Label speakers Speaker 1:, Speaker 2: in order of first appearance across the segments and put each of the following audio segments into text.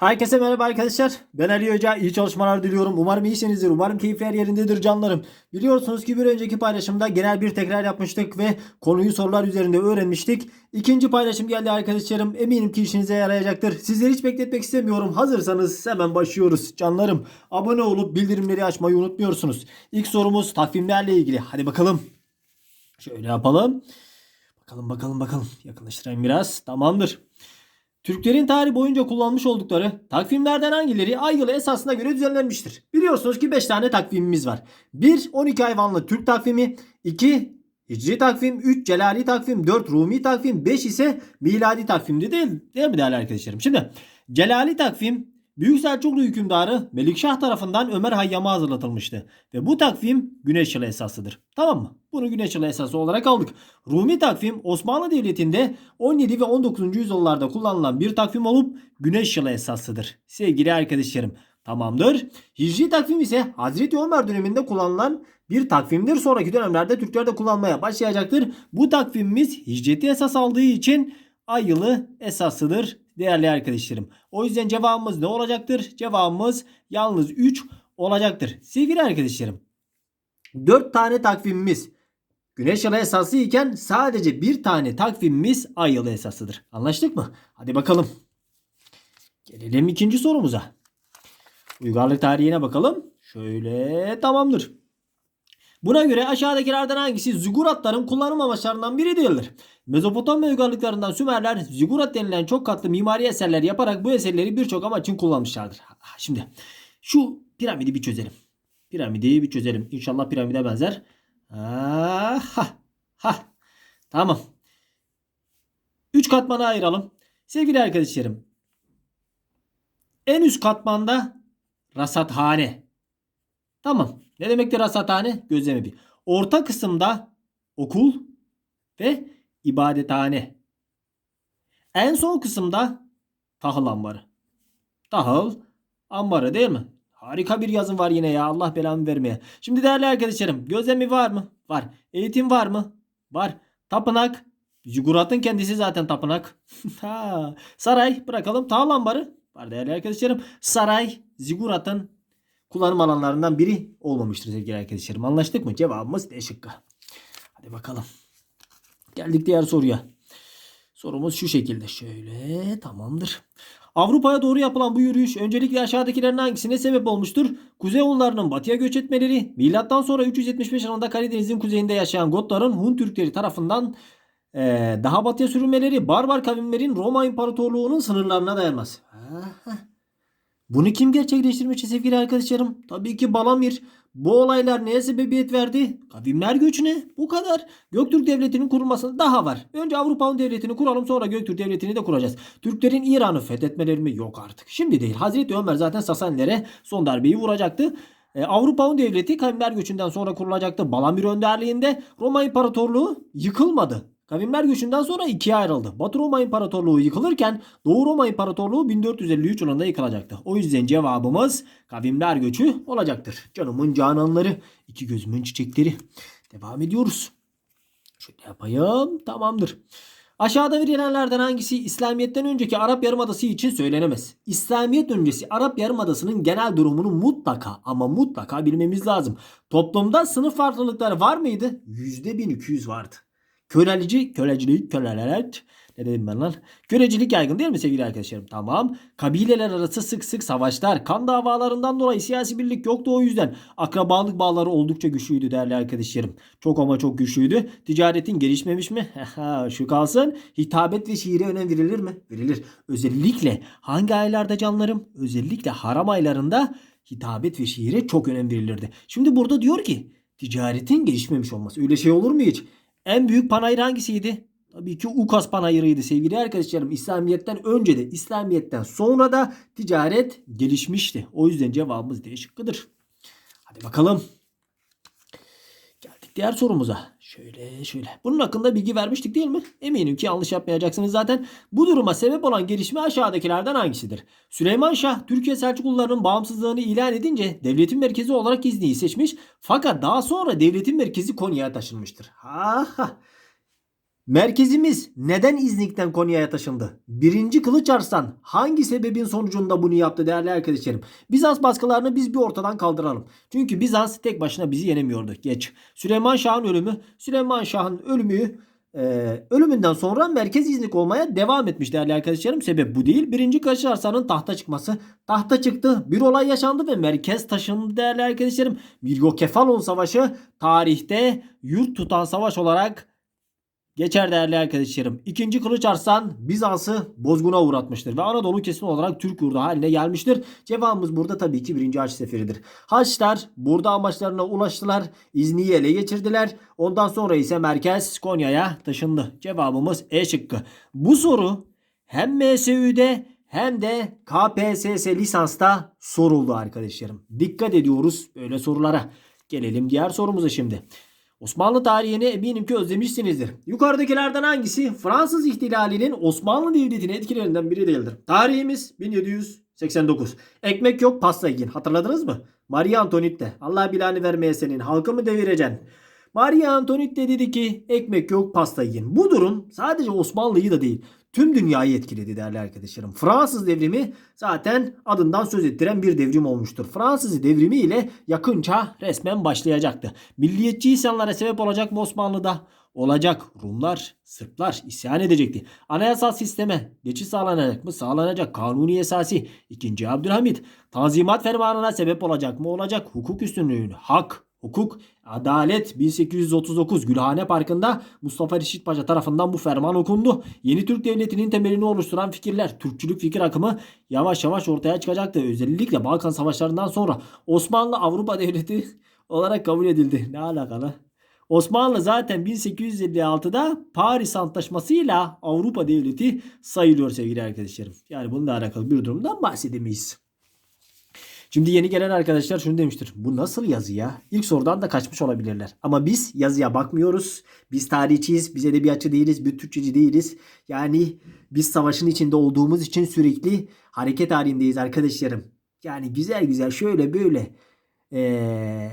Speaker 1: Herkese merhaba arkadaşlar. Ben Ali Hoca. İyi çalışmalar diliyorum. Umarım iyisinizdir. Umarım keyifler yerindedir canlarım. Biliyorsunuz ki bir önceki paylaşımda genel bir tekrar yapmıştık ve konuyu sorular üzerinde öğrenmiştik. İkinci paylaşım geldi arkadaşlarım. Eminim ki işinize yarayacaktır. Sizleri hiç bekletmek istemiyorum. Hazırsanız hemen başlıyoruz canlarım. Abone olup bildirimleri açmayı unutmuyorsunuz. İlk sorumuz takvimlerle ilgili. Hadi bakalım. Şöyle yapalım. Bakalım bakalım bakalım. Yakınlaştırayım biraz. Tamamdır. Türklerin tarih boyunca kullanmış oldukları takvimlerden hangileri ay yılı esasına göre düzenlenmiştir? Biliyorsunuz ki 5 tane takvimimiz var. 1. 12 hayvanlı Türk takvimi. 2. Hicri takvim. 3. Celali takvim. 4. Rumi takvim. 5 ise miladi takvimdi değil, değil mi değerli arkadaşlarım? Şimdi Celali takvim Büyük Selçuklu hükümdarı Melikşah tarafından Ömer Hayyam'a hazırlatılmıştı. Ve bu takvim güneş yılı esasıdır. Tamam mı? Bunu güneş yılı esası olarak aldık. Rumi takvim Osmanlı Devleti'nde 17 ve 19. yüzyıllarda kullanılan bir takvim olup güneş yılı esasıdır. Sevgili arkadaşlarım tamamdır. Hicri takvim ise Hazreti Ömer döneminde kullanılan bir takvimdir. Sonraki dönemlerde Türkler de kullanmaya başlayacaktır. Bu takvimimiz hicreti esas aldığı için ay yılı esasıdır değerli arkadaşlarım. O yüzden cevabımız ne olacaktır? Cevabımız yalnız 3 olacaktır. Sevgili arkadaşlarım 4 tane takvimimiz güneş yılı esası iken sadece bir tane takvimimiz ay yılı esasıdır. Anlaştık mı? Hadi bakalım. Gelelim ikinci sorumuza. Uygarlık tarihine bakalım. Şöyle tamamdır. Buna göre aşağıdakilerden hangisi ziguratların kullanım amaçlarından biri değildir? Mezopotamya uygarlıklarından Sümerler zigurat denilen çok katlı mimari eserler yaparak bu eserleri birçok amaç için kullanmışlardır. Şimdi şu piramidi bir çözelim. Piramidi bir çözelim. İnşallah piramide benzer. Ha, ha, ha. Tamam. Üç katmana ayıralım. Sevgili arkadaşlarım. En üst katmanda rasathane. Tamam. Ne demektir rasathane? Gözlemevi. Orta kısımda okul ve ibadethane. En son kısımda tahıl ambarı. Tahıl ambarı değil mi? Harika bir yazım var yine ya. Allah belamı vermeye. Şimdi değerli arkadaşlarım gözlemi var mı? Var. Eğitim var mı? Var. Tapınak. Zigurat'ın kendisi zaten tapınak. ha. Saray bırakalım. Tahıl ambarı. Var değerli arkadaşlarım. Saray Zigurat'ın kullanım alanlarından biri olmamıştır sevgili arkadaşlarım. Anlaştık mı? Cevabımız D şıkkı. Hadi bakalım. Geldik diğer soruya. Sorumuz şu şekilde. Şöyle tamamdır. Avrupa'ya doğru yapılan bu yürüyüş öncelikle aşağıdakilerin hangisine sebep olmuştur? Kuzey Hunlarının batıya göç etmeleri, milattan sonra 375 yılında Karadeniz'in kuzeyinde yaşayan Gotların Hun Türkleri tarafından eee, daha batıya sürülmeleri, barbar kavimlerin Roma İmparatorluğu'nun sınırlarına dayanması. Bunu kim gerçekleştirmişti sevgili arkadaşlarım? Tabii ki Balamir. Bu olaylar neye sebebiyet verdi? Kavimler göçüne. Bu kadar. Göktürk Devleti'nin kurulmasında daha var. Önce Avrupa'nın devletini kuralım sonra Göktürk Devleti'ni de kuracağız. Türklerin İran'ı fethetmeleri mi? Yok artık. Şimdi değil. Hazreti Ömer zaten Sasanilere son darbeyi vuracaktı. E, Avrupa'nın devleti kavimler göçünden sonra kurulacaktı. Balamir önderliğinde Roma İmparatorluğu yıkılmadı. Kavimler göçünden sonra ikiye ayrıldı. Batı Roma İmparatorluğu yıkılırken Doğu Roma İmparatorluğu 1453 yılında yıkılacaktı. O yüzden cevabımız kavimler göçü olacaktır. Canımın cananları, iki gözümün çiçekleri. Devam ediyoruz. Şöyle yapayım. Tamamdır. Aşağıda verilenlerden hangisi İslamiyet'ten önceki Arap Yarımadası için söylenemez? İslamiyet öncesi Arap Yarımadası'nın genel durumunu mutlaka ama mutlaka bilmemiz lazım. Toplumda sınıf farklılıkları var mıydı? %1200 vardı. Kölelici, kölecilik, köleler. Ne dedim ben lan? Kölecilik yaygın değil mi sevgili arkadaşlarım? Tamam. Kabileler arası sık sık savaşlar, kan davalarından dolayı siyasi birlik yoktu o yüzden. Akrabalık bağları oldukça güçlüydü değerli arkadaşlarım. Çok ama çok güçlüydü. Ticaretin gelişmemiş mi? Şu kalsın. Hitabet ve şiire önem verilir mi? Verilir. Özellikle hangi aylarda canlarım? Özellikle haram aylarında hitabet ve şiire çok önem verilirdi. Şimdi burada diyor ki ticaretin gelişmemiş olması. Öyle şey olur mu hiç? En büyük panayır hangisiydi? Tabii ki Ukas panayırıydı sevgili arkadaşlarım. İslamiyet'ten önce de İslamiyet'ten sonra da ticaret gelişmişti. O yüzden cevabımız D şıkkıdır. Hadi bakalım. Diğer sorumuza. Şöyle şöyle. Bunun hakkında bilgi vermiştik değil mi? Eminim ki yanlış yapmayacaksınız zaten. Bu duruma sebep olan gelişme aşağıdakilerden hangisidir? Süleyman Şah Türkiye Selçuklularının bağımsızlığını ilan edince devletin merkezi olarak İzni'yi seçmiş. Fakat daha sonra devletin merkezi Konya'ya taşınmıştır. Ha ha. Merkezimiz neden İznik'ten Konya'ya taşındı? Birinci Kılıç Arslan hangi sebebin sonucunda bunu yaptı değerli arkadaşlarım? Bizans baskılarını biz bir ortadan kaldıralım. Çünkü Bizans tek başına bizi yenemiyordu. Geç. Süleyman Şah'ın ölümü. Süleyman Şah'ın ölümü e, ölümünden sonra merkez İznik olmaya devam etmiş değerli arkadaşlarım. Sebep bu değil. Birinci Kılıç Arslan'ın tahta çıkması. Tahta çıktı. Bir olay yaşandı ve merkez taşındı değerli arkadaşlarım. Miryokefalon Savaşı tarihte yurt tutan savaş olarak Geçer değerli arkadaşlarım. İkinci Kılıç Arslan Bizans'ı bozguna uğratmıştır ve Anadolu kesin olarak Türk yurdu haline gelmiştir. Cevabımız burada tabii ki birinci Haç Seferi'dir. Haçlar burada amaçlarına ulaştılar. İzni'yi ele geçirdiler. Ondan sonra ise merkez Konya'ya taşındı. Cevabımız E şıkkı. Bu soru hem MSÜ'de hem de KPSS lisansta soruldu arkadaşlarım. Dikkat ediyoruz böyle sorulara. Gelelim diğer sorumuza şimdi. Osmanlı tarihini eminim ki özlemişsinizdir. Yukarıdakilerden hangisi Fransız ihtilalinin Osmanlı Devleti'ne etkilerinden biri değildir? Tarihimiz 1789. Ekmek yok pasta yiyin. Hatırladınız mı? Marie Antoinette. Allah bilanı vermeye senin. Halkı mı devireceksin? Marie Antoinette dedi ki ekmek yok pasta yiyin. Bu durum sadece Osmanlı'yı da değil tüm dünyayı etkiledi değerli arkadaşlarım. Fransız devrimi zaten adından söz ettiren bir devrim olmuştur. Fransız devrimi ile yakınça resmen başlayacaktı. Milliyetçi isyanlara sebep olacak mı Osmanlı'da? Olacak. Rumlar, Sırplar isyan edecekti. Anayasal sisteme geçiş sağlanacak mı? Sağlanacak. Kanuni esası 2. Abdülhamit. Tanzimat fermanına sebep olacak mı? Olacak. Hukuk üstünlüğünü, hak, Hukuk, Adalet 1839 Gülhane Parkı'nda Mustafa Reşit Paşa tarafından bu ferman okundu. Yeni Türk Devleti'nin temelini oluşturan fikirler, Türkçülük fikir akımı yavaş yavaş ortaya çıkacaktı. Özellikle Balkan Savaşları'ndan sonra Osmanlı Avrupa Devleti olarak kabul edildi. Ne alakalı? Osmanlı zaten 1856'da Paris Antlaşması'yla Avrupa Devleti sayılıyor sevgili arkadaşlarım. Yani bununla alakalı bir durumdan bahsedemeyiz. Şimdi yeni gelen arkadaşlar şunu demiştir. Bu nasıl yazı ya? İlk sorudan da kaçmış olabilirler. Ama biz yazıya bakmıyoruz. Biz tarihçiyiz. Biz edebiyatçı değiliz. Biz Türkçeci değiliz. Yani biz savaşın içinde olduğumuz için sürekli hareket halindeyiz arkadaşlarım. Yani güzel güzel şöyle böyle. Ee,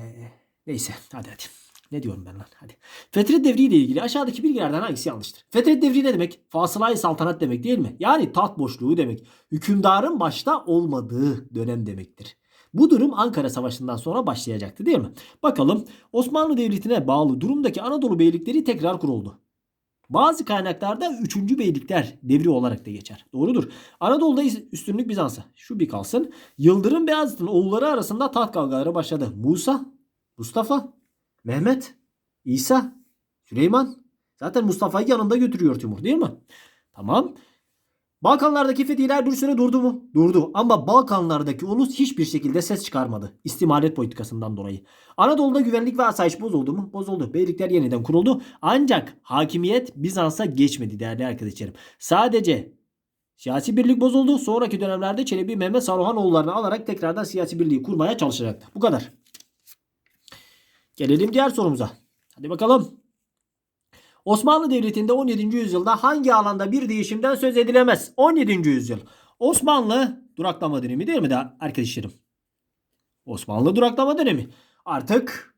Speaker 1: neyse hadi hadi. Ne diyorum ben lan? Hadi. Fetret Devri ile ilgili aşağıdaki bilgilerden hangisi yanlıştır? Fetret Devri ne demek? Fasılayı saltanat demek değil mi? Yani taht boşluğu demek. Hükümdarın başta olmadığı dönem demektir. Bu durum Ankara Savaşı'ndan sonra başlayacaktı değil mi? Bakalım Osmanlı Devleti'ne bağlı durumdaki Anadolu beylikleri tekrar kuruldu. Bazı kaynaklarda 3. beylikler devri olarak da geçer. Doğrudur. Anadolu'da üstünlük Bizans'a. Şu bir kalsın. Yıldırım Beyazıt'ın oğulları arasında taht kavgaları başladı. Musa, Mustafa, Mehmet, İsa, Süleyman. Zaten Mustafa'yı yanında götürüyor Timur değil mi? Tamam. Balkanlardaki fetihler bir süre durdu mu? Durdu. Ama Balkanlardaki ulus hiçbir şekilde ses çıkarmadı. İstimalet politikasından dolayı. Anadolu'da güvenlik ve asayiş bozuldu mu? Bozuldu. Beylikler yeniden kuruldu. Ancak hakimiyet Bizans'a geçmedi değerli arkadaşlarım. Sadece siyasi birlik bozuldu. Sonraki dönemlerde Çelebi Mehmet Saruhanoğullarını alarak tekrardan siyasi birliği kurmaya çalışacaktı. Bu kadar. Gelelim diğer sorumuza. Hadi bakalım. Osmanlı Devleti'nde 17. yüzyılda hangi alanda bir değişimden söz edilemez? 17. yüzyıl. Osmanlı duraklama dönemi değil mi de arkadaşlarım? Osmanlı duraklama dönemi. Artık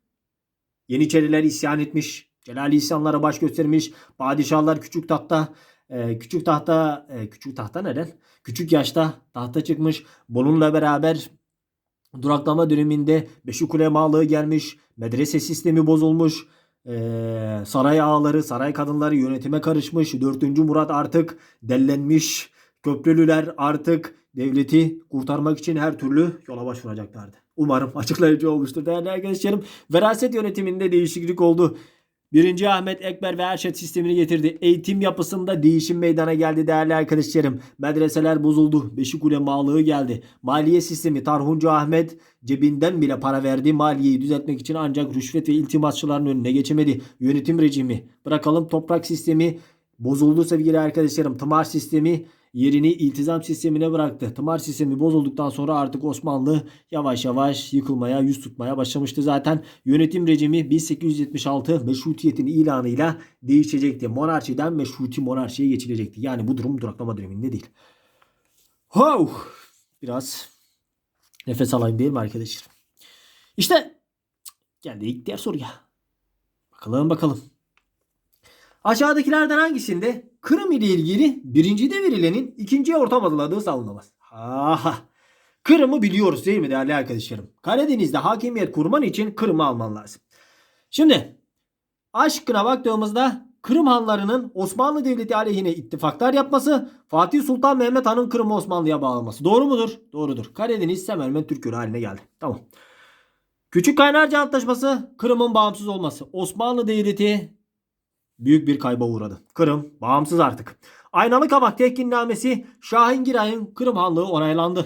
Speaker 1: Yeniçeriler isyan etmiş. Celali isyanlara baş göstermiş. Padişahlar küçük tahta e, küçük tahta e, küçük tahta neden? Küçük yaşta tahta çıkmış. Bununla beraber duraklama döneminde Beşikule Mağlığı gelmiş. Medrese sistemi bozulmuş. Ee, saray ağaları, saray kadınları yönetime karışmış. 4. Murat artık dellenmiş. Köprülüler artık devleti kurtarmak için her türlü yola başvuracaklardı. Umarım açıklayıcı olmuştur değerli arkadaşlarım. Veraset yönetiminde değişiklik oldu. 1. Ahmet Ekber ve Erşet sistemini getirdi. Eğitim yapısında değişim meydana geldi değerli arkadaşlarım. Medreseler bozuldu. Beşikule mağlığı geldi. Maliye sistemi Tarhuncu Ahmet cebinden bile para verdi. Maliyeyi düzeltmek için ancak rüşvet ve iltimasçıların önüne geçemedi. Yönetim rejimi. Bırakalım toprak sistemi bozuldu sevgili arkadaşlarım. Tımar sistemi yerini iltizam sistemine bıraktı. Tımar sistemi bozulduktan sonra artık Osmanlı yavaş yavaş yıkılmaya, yüz tutmaya başlamıştı zaten. Yönetim rejimi 1876 meşrutiyetin ilanıyla değişecekti. Monarşiden meşruti monarşiye geçilecekti. Yani bu durum duraklama döneminde değil. Wow! Biraz nefes alayım değil mi arkadaşlar? İşte geldik diğer soruya. Bakalım bakalım. Aşağıdakilerden hangisinde Kırım ile ilgili birincide verilenin ikinciye ortam adıladığı savunulmaz? Aha. Kırım'ı biliyoruz değil mi değerli arkadaşlarım? Karadeniz'de hakimiyet kurman için Kırım'ı alman lazım. Şimdi aşkına baktığımızda Kırım hanlarının Osmanlı Devleti aleyhine ittifaklar yapması, Fatih Sultan Mehmet Han'ın Kırım'ı Osmanlı'ya bağlaması. Doğru mudur? Doğrudur. Karadeniz hemen Türk Gölü haline geldi. Tamam. Küçük Kaynarca Antlaşması, Kırım'ın bağımsız olması. Osmanlı Devleti büyük bir kayba uğradı. Kırım bağımsız artık. Aynalı Kabak Tehkinnamesi Şahin Giray'ın Kırım Hanlığı onaylandı.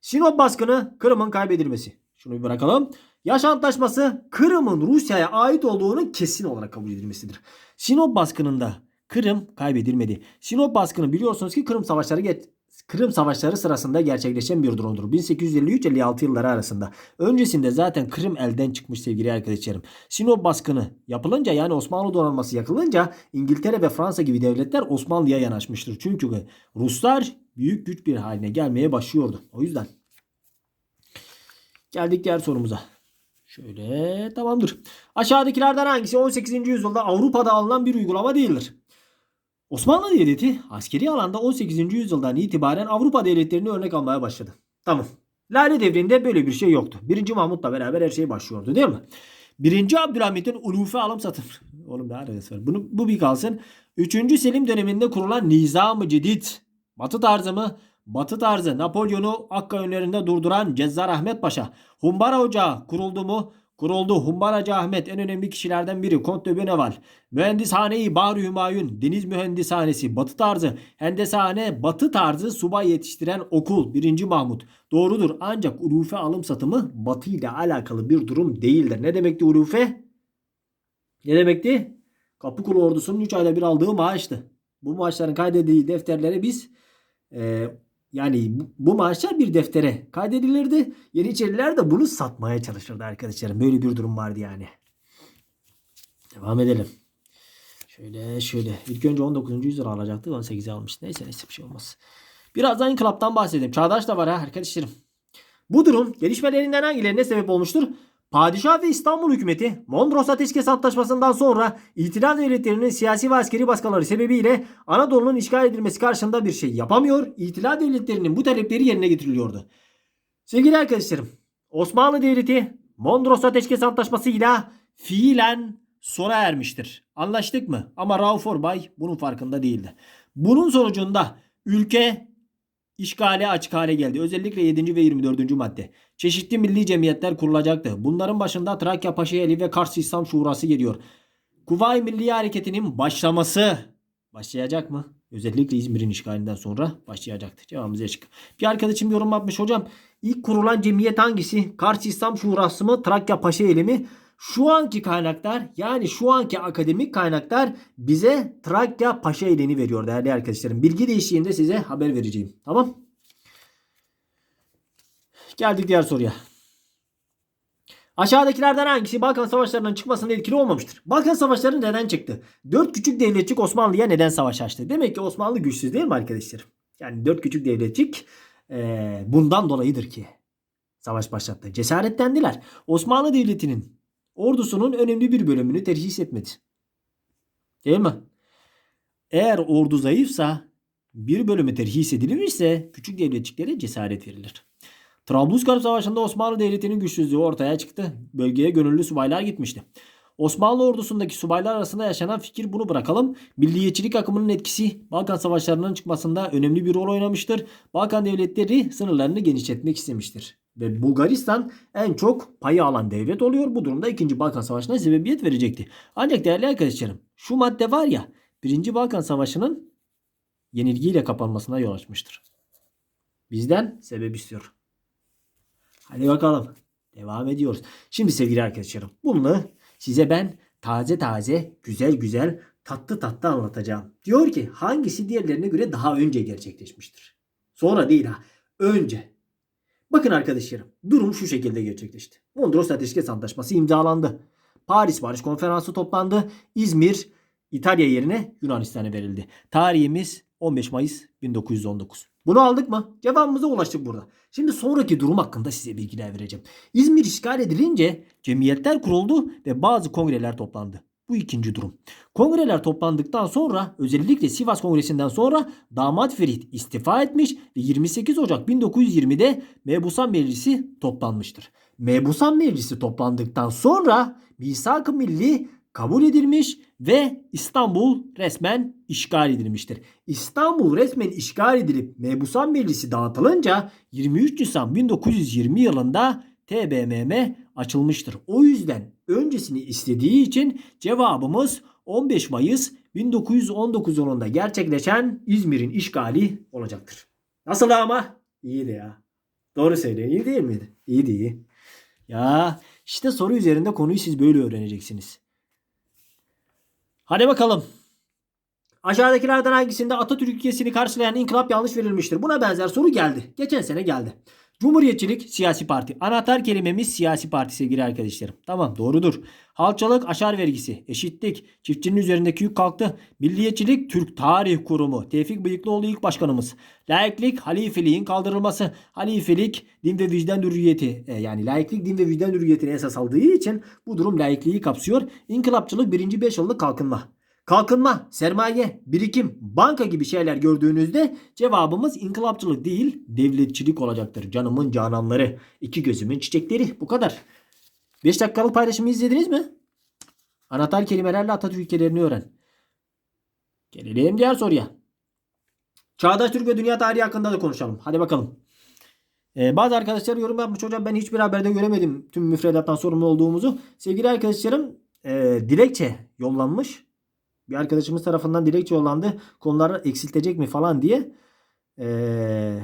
Speaker 1: Sinop baskını Kırım'ın kaybedilmesi. Şunu bir bırakalım. Yaş Antlaşması Kırım'ın Rusya'ya ait olduğunu kesin olarak kabul edilmesidir. Sinop baskınında Kırım kaybedilmedi. Sinop baskını biliyorsunuz ki Kırım savaşları Kırım savaşları sırasında gerçekleşen bir durumdur. 1853-56 yılları arasında. Öncesinde zaten Kırım elden çıkmış sevgili arkadaşlarım. Sinop baskını yapılınca yani Osmanlı donanması yakılınca İngiltere ve Fransa gibi devletler Osmanlı'ya yanaşmıştır. Çünkü Ruslar büyük güç bir haline gelmeye başlıyordu. O yüzden. Geldik diğer sorumuza. Şöyle tamamdır. Aşağıdakilerden hangisi 18. yüzyılda Avrupa'da alınan bir uygulama değildir? Osmanlı Devleti askeri alanda 18. yüzyıldan itibaren Avrupa devletlerini örnek almaya başladı. Tamam. Lale devrinde böyle bir şey yoktu. 1. Mahmut'la beraber her şey başlıyordu değil mi? 1. Abdülhamit'in ulufe alım satım. Oğlum ne alakası var? Bunu, bu bir kalsın. 3. Selim döneminde kurulan Nizam-ı Cedid. Batı tarzı mı? Batı tarzı Napolyon'u Akka önlerinde durduran Cezzar Ahmet Paşa. Humbara Ocağı kuruldu mu? Kuruldu. Humbaracı Ahmet en önemli kişilerden biri. Kont de Beneval. Mühendishane-i Bahri Hümayun. Deniz Mühendishanesi. Batı tarzı. Hendesane batı tarzı subay yetiştiren okul. 1. Mahmut. Doğrudur. Ancak ulufe alım satımı batı ile alakalı bir durum değildir. Ne demekti ulufe? Ne demekti? Kapıkulu ordusunun 3 ayda bir aldığı maaştı. Bu maaşların kaydedildiği defterlere biz e, yani bu, bu maaşlar bir deftere kaydedilirdi. Yeniçeriler de bunu satmaya çalışırdı arkadaşlarım. Böyle bir durum vardı yani. Devam edelim. Şöyle şöyle. İlk önce 19. yüzyıl alacaktı. 18'e almış. Neyse neyse bir şey olmaz. Birazdan inkılaptan bahsedeyim. Çağdaş da var ha arkadaşlarım. Bu durum gelişmelerinden hangilerine sebep olmuştur? Padişah ve İstanbul hükümeti Mondros Ateşkes Antlaşması'ndan sonra İtilal devletlerinin siyasi ve askeri baskıları sebebiyle Anadolu'nun işgal edilmesi karşında bir şey yapamıyor. İtilal devletlerinin bu talepleri yerine getiriliyordu. Sevgili arkadaşlarım, Osmanlı Devleti Mondros Ateşkes Antlaşması'yla fiilen sona ermiştir. Anlaştık mı? Ama Rauf Orbay bunun farkında değildi. Bunun sonucunda ülke işgale açık hale geldi. Özellikle 7. ve 24. madde. Çeşitli milli cemiyetler kurulacaktı. Bunların başında Trakya Paşaeli ve Kars İslam Şurası geliyor. Kuvayi Milliye Hareketi'nin başlaması başlayacak mı? Özellikle İzmir'in işgalinden sonra başlayacaktı. Cevabımız açık. Bir arkadaşım yorum yapmış hocam. İlk kurulan cemiyet hangisi? Kars İslam Şurası mı? Trakya Paşaeli mi? Şu anki kaynaklar yani şu anki akademik kaynaklar bize Trakya Paşa ileni veriyor değerli arkadaşlarım. Bilgi değiştiğinde size haber vereceğim. Tamam. Geldik diğer soruya. Aşağıdakilerden hangisi Balkan Savaşları'nın çıkmasında etkili olmamıştır? Balkan Savaşları neden çıktı? Dört küçük devletçik Osmanlı'ya neden savaş açtı? Demek ki Osmanlı güçsüz değil mi arkadaşlar? Yani dört küçük devletçik e, bundan dolayıdır ki savaş başlattı. Cesaretlendiler. Osmanlı Devleti'nin ordusunun önemli bir bölümünü terhis etmedi. Değil mi? Eğer ordu zayıfsa bir bölümü terhis edilirse küçük devletçiklere cesaret verilir. Trablusgarp Savaşı'nda Osmanlı Devleti'nin güçsüzlüğü ortaya çıktı. Bölgeye gönüllü subaylar gitmişti. Osmanlı ordusundaki subaylar arasında yaşanan fikir bunu bırakalım. Milliyetçilik akımının etkisi Balkan Savaşları'nın çıkmasında önemli bir rol oynamıştır. Balkan devletleri sınırlarını genişletmek istemiştir. Ve Bulgaristan en çok payı alan devlet oluyor. Bu durumda 2. Balkan Savaşı'na sebebiyet verecekti. Ancak değerli arkadaşlarım şu madde var ya 1. Balkan Savaşı'nın yenilgiyle kapanmasına yol açmıştır. Bizden sebep istiyor. Hadi bakalım. Devam ediyoruz. Şimdi sevgili arkadaşlarım bunu size ben taze taze güzel güzel tatlı tatlı anlatacağım. Diyor ki hangisi diğerlerine göre daha önce gerçekleşmiştir. Sonra değil ha. Önce. Bakın arkadaşlarım durum şu şekilde gerçekleşti. Mondros Ateşkes Antlaşması imzalandı. Paris Barış Konferansı toplandı. İzmir İtalya yerine Yunanistan'a verildi. Tarihimiz 15 Mayıs 1919. Bunu aldık mı? Cevabımıza ulaştık burada. Şimdi sonraki durum hakkında size bilgiler vereceğim. İzmir işgal edilince cemiyetler kuruldu ve bazı kongreler toplandı. Bu ikinci durum. Kongreler toplandıktan sonra özellikle Sivas Kongresi'nden sonra damat Ferit istifa etmiş ve 28 Ocak 1920'de Mebusan Meclisi toplanmıştır. Mebusan Meclisi toplandıktan sonra Misak-ı Milli kabul edilmiş ve İstanbul resmen işgal edilmiştir. İstanbul resmen işgal edilip Mebusan Meclisi dağıtılınca 23 Nisan 1920 yılında TBMM açılmıştır. O yüzden öncesini istediği için cevabımız 15 Mayıs 1919 yılında gerçekleşen İzmir'in işgali olacaktır. Nasıl ama? İyiydi ya. Doğru söylüyor. İyi değil miydi? İyiydi iyi. Ya işte soru üzerinde konuyu siz böyle öğreneceksiniz. Hadi bakalım. Aşağıdakilerden hangisinde Atatürk ülkesini karşılayan inkılap yanlış verilmiştir? Buna benzer soru geldi. Geçen sene geldi. Cumhuriyetçilik siyasi parti. Anahtar kelimemiz siyasi parti sevgili arkadaşlarım. Tamam doğrudur. Halkçılık aşar vergisi. Eşitlik. Çiftçinin üzerindeki yük kalktı. Milliyetçilik Türk Tarih Kurumu. Tevfik Bıyıklıoğlu ilk başkanımız. Laiklik halifeliğin kaldırılması. Halifelik din ve vicdan hürriyeti. E, yani laiklik din ve vicdan hürriyetine esas aldığı için bu durum laikliği kapsıyor. İnkılapçılık birinci beş yıllık kalkınma. Kalkınma, sermaye, birikim, banka gibi şeyler gördüğünüzde cevabımız inkılapçılık değil devletçilik olacaktır. Canımın cananları, iki gözümün çiçekleri bu kadar. 5 dakikalık paylaşımı izlediniz mi? Anahtar kelimelerle Atatürk ülkelerini öğren. Gelelim diğer soruya. Çağdaş Türk ve Dünya Tarihi hakkında da konuşalım. Hadi bakalım. Ee, bazı arkadaşlar yorum yapmış hocam ben hiçbir haberde göremedim tüm müfredattan sorumlu olduğumuzu. Sevgili arkadaşlarım e, dilekçe yollanmış bir arkadaşımız tarafından dilekçe yollandı. Konuları eksiltecek mi falan diye. Ee,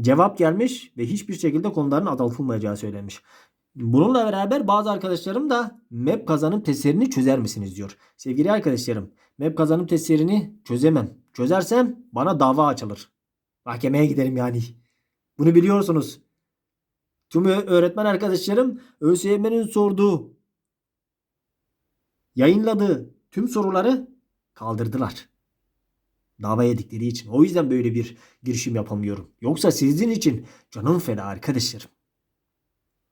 Speaker 1: cevap gelmiş ve hiçbir şekilde konuların azaltılmayacağı söylenmiş. Bununla beraber bazı arkadaşlarım da MEP kazanım testlerini çözer misiniz diyor. Sevgili arkadaşlarım MEP kazanım testlerini çözemem. Çözersem bana dava açılır. Mahkemeye giderim yani. Bunu biliyorsunuz. Tüm öğretmen arkadaşlarım ÖSYM'nin sorduğu yayınladığı tüm soruları kaldırdılar. Dava yedikleri için. O yüzden böyle bir girişim yapamıyorum. Yoksa sizin için canım feda arkadaşlarım.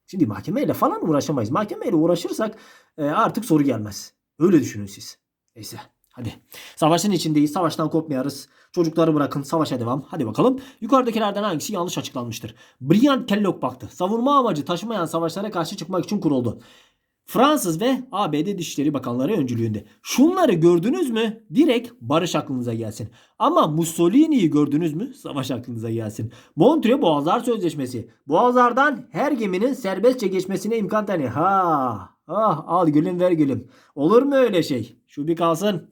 Speaker 1: Şimdi mahkemeyle falan uğraşamayız. Mahkemeyle uğraşırsak e, artık soru gelmez. Öyle düşünün siz. Neyse hadi. Savaşın içindeyiz. Savaştan kopmayarız. Çocukları bırakın. Savaşa devam. Hadi bakalım. Yukarıdakilerden hangisi yanlış açıklanmıştır? Brilliant Kellogg baktı. Savunma amacı taşımayan savaşlara karşı çıkmak için kuruldu. Fransız ve ABD Dışişleri Bakanları öncülüğünde. Şunları gördünüz mü? Direkt barış aklınıza gelsin. Ama Mussolini'yi gördünüz mü? Savaş aklınıza gelsin. Montreux Boğazlar Sözleşmesi. Boğazlardan her geminin serbestçe geçmesine imkan tanıyor. Ha, ah, al gülüm ver gülüm. Olur mu öyle şey? Şu bir kalsın.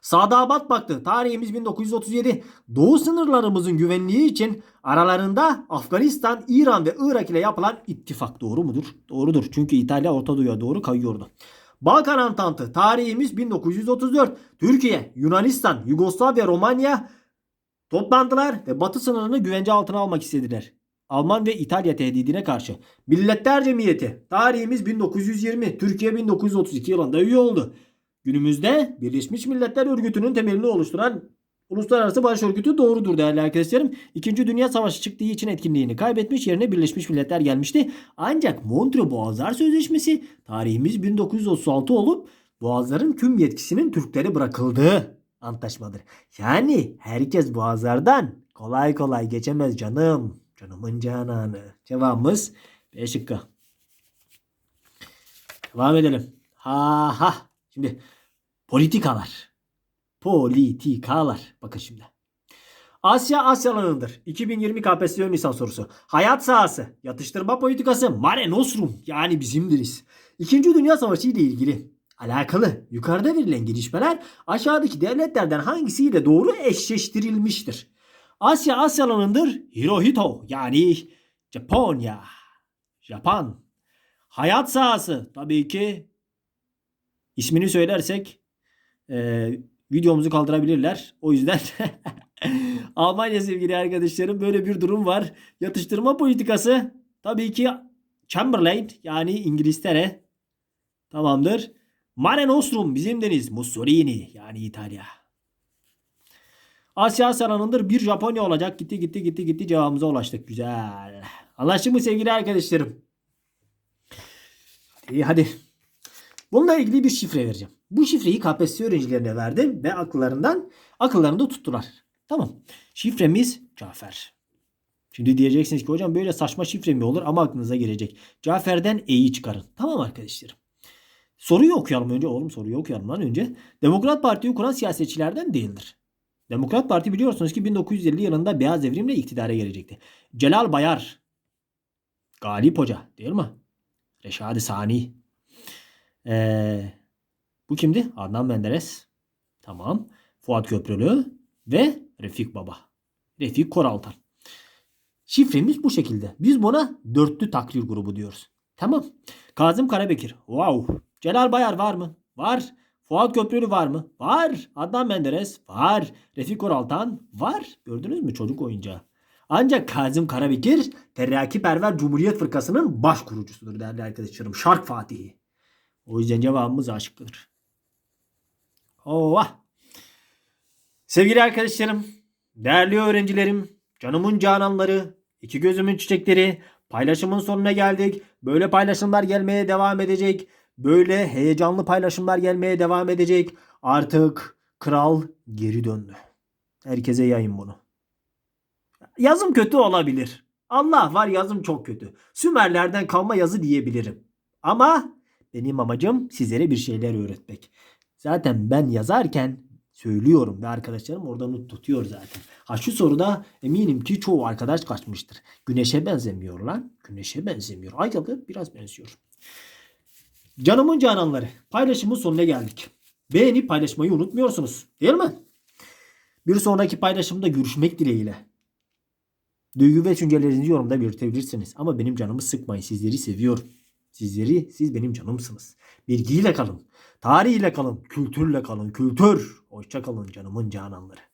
Speaker 1: Sadabat baktı. Tarihimiz 1937. Doğu sınırlarımızın güvenliği için aralarında Afganistan, İran ve Irak ile yapılan ittifak doğru mudur? Doğrudur. Çünkü İtalya Orta Doğu'ya doğru kayıyordu. Balkan Antantı. Tarihimiz 1934. Türkiye, Yunanistan, Yugoslavya, Romanya toplandılar ve Batı sınırını güvence altına almak istediler. Alman ve İtalya tehdidine karşı. Milletler Cemiyeti. Tarihimiz 1920. Türkiye 1932 yılında üye oldu. Günümüzde Birleşmiş Milletler Örgütü'nün temelini oluşturan Uluslararası Barış Örgütü doğrudur değerli arkadaşlarım. İkinci Dünya Savaşı çıktığı için etkinliğini kaybetmiş yerine Birleşmiş Milletler gelmişti. Ancak Montreux Boğazlar Sözleşmesi tarihimiz 1936 olup Boğazların tüm yetkisinin Türklere bırakıldığı antlaşmadır. Yani herkes Boğazlardan kolay kolay geçemez canım. Canımın cananı. Cevabımız B şıkkı. Devam edelim. Ha ha. Şimdi politikalar. Politikalar. Bakın şimdi. Asya Asyalanındır. 2020 KPSS ön lisans sorusu. Hayat sahası. Yatıştırma politikası. Mare Nostrum. Yani bizimdiriz. İkinci Dünya Savaşı ile ilgili alakalı yukarıda verilen gelişmeler aşağıdaki devletlerden hangisiyle doğru eşleştirilmiştir? Asya Asyalanındır. Hirohito yani Japonya. Japan. Hayat sahası tabii ki ismini söylersek e, videomuzu kaldırabilirler. O yüzden Almanya sevgili arkadaşlarım böyle bir durum var. Yatıştırma politikası tabii ki Chamberlain yani İngiltere tamamdır. Mare Nostrum bizim deniz. Mussolini yani İtalya. Asya Asya'nındır bir Japonya olacak. Gitti gitti gitti gitti cevabımıza ulaştık. Güzel. Anlaştık mı sevgili arkadaşlarım? İyi hadi. Bununla ilgili bir şifre vereceğim. Bu şifreyi KPSS öğrencilerine verdim ve akıllarından akıllarında tuttular. Tamam. Şifremiz Cafer. Şimdi diyeceksiniz ki hocam böyle saçma şifre mi olur ama aklınıza gelecek. Cafer'den E'yi çıkarın. Tamam arkadaşlarım. Soruyu okuyalım önce oğlum soruyu okuyalım lan önce. Demokrat Parti'yi kuran siyasetçilerden değildir. Demokrat Parti biliyorsunuz ki 1950 yılında Beyaz Devrim'le iktidara gelecekti. Celal Bayar, Galip Hoca değil mi? Reşadi Sani. Ee, bu kimdi? Adnan Menderes. Tamam. Fuat Köprülü ve Refik Baba. Refik Koraltan. Şifremiz bu şekilde. Biz buna dörtlü takrir grubu diyoruz. Tamam. Kazım Karabekir. Wow. Celal Bayar var mı? Var. Fuat Köprülü var mı? Var. Adnan Menderes var. Refik Koraltan var. Gördünüz mü çocuk oyuncağı? Ancak Kazım Karabekir Terrakiperver Cumhuriyet Fırkası'nın baş kurucusudur değerli arkadaşlarım. Şark Fatihi. O yüzden cevabımız aşıktır. Ova. Sevgili arkadaşlarım, değerli öğrencilerim, canımın cananları, iki gözümün çiçekleri, paylaşımın sonuna geldik. Böyle paylaşımlar gelmeye devam edecek. Böyle heyecanlı paylaşımlar gelmeye devam edecek. Artık kral geri döndü. Herkese yayın bunu. Yazım kötü olabilir. Allah var yazım çok kötü. Sümerlerden kalma yazı diyebilirim. Ama benim amacım sizlere bir şeyler öğretmek. Zaten ben yazarken söylüyorum ve arkadaşlarım orada not tutuyor zaten. Ha şu soruda eminim ki çoğu arkadaş kaçmıştır. Güneşe benzemiyor lan. Güneşe benzemiyor. Ay tabii biraz benziyor. Canımın cananları. Paylaşımın sonuna geldik. Beğenip paylaşmayı unutmuyorsunuz. Değil mi? Bir sonraki paylaşımda görüşmek dileğiyle. Duygu ve düşüncelerinizi yorumda belirtebilirsiniz. Ama benim canımı sıkmayın. Sizleri seviyorum. Sizleri, siz benim canımsınız. Bilgiyle kalın. Tarihiyle kalın. Kültürle kalın. Kültür. Hoşça kalın canımın cananları.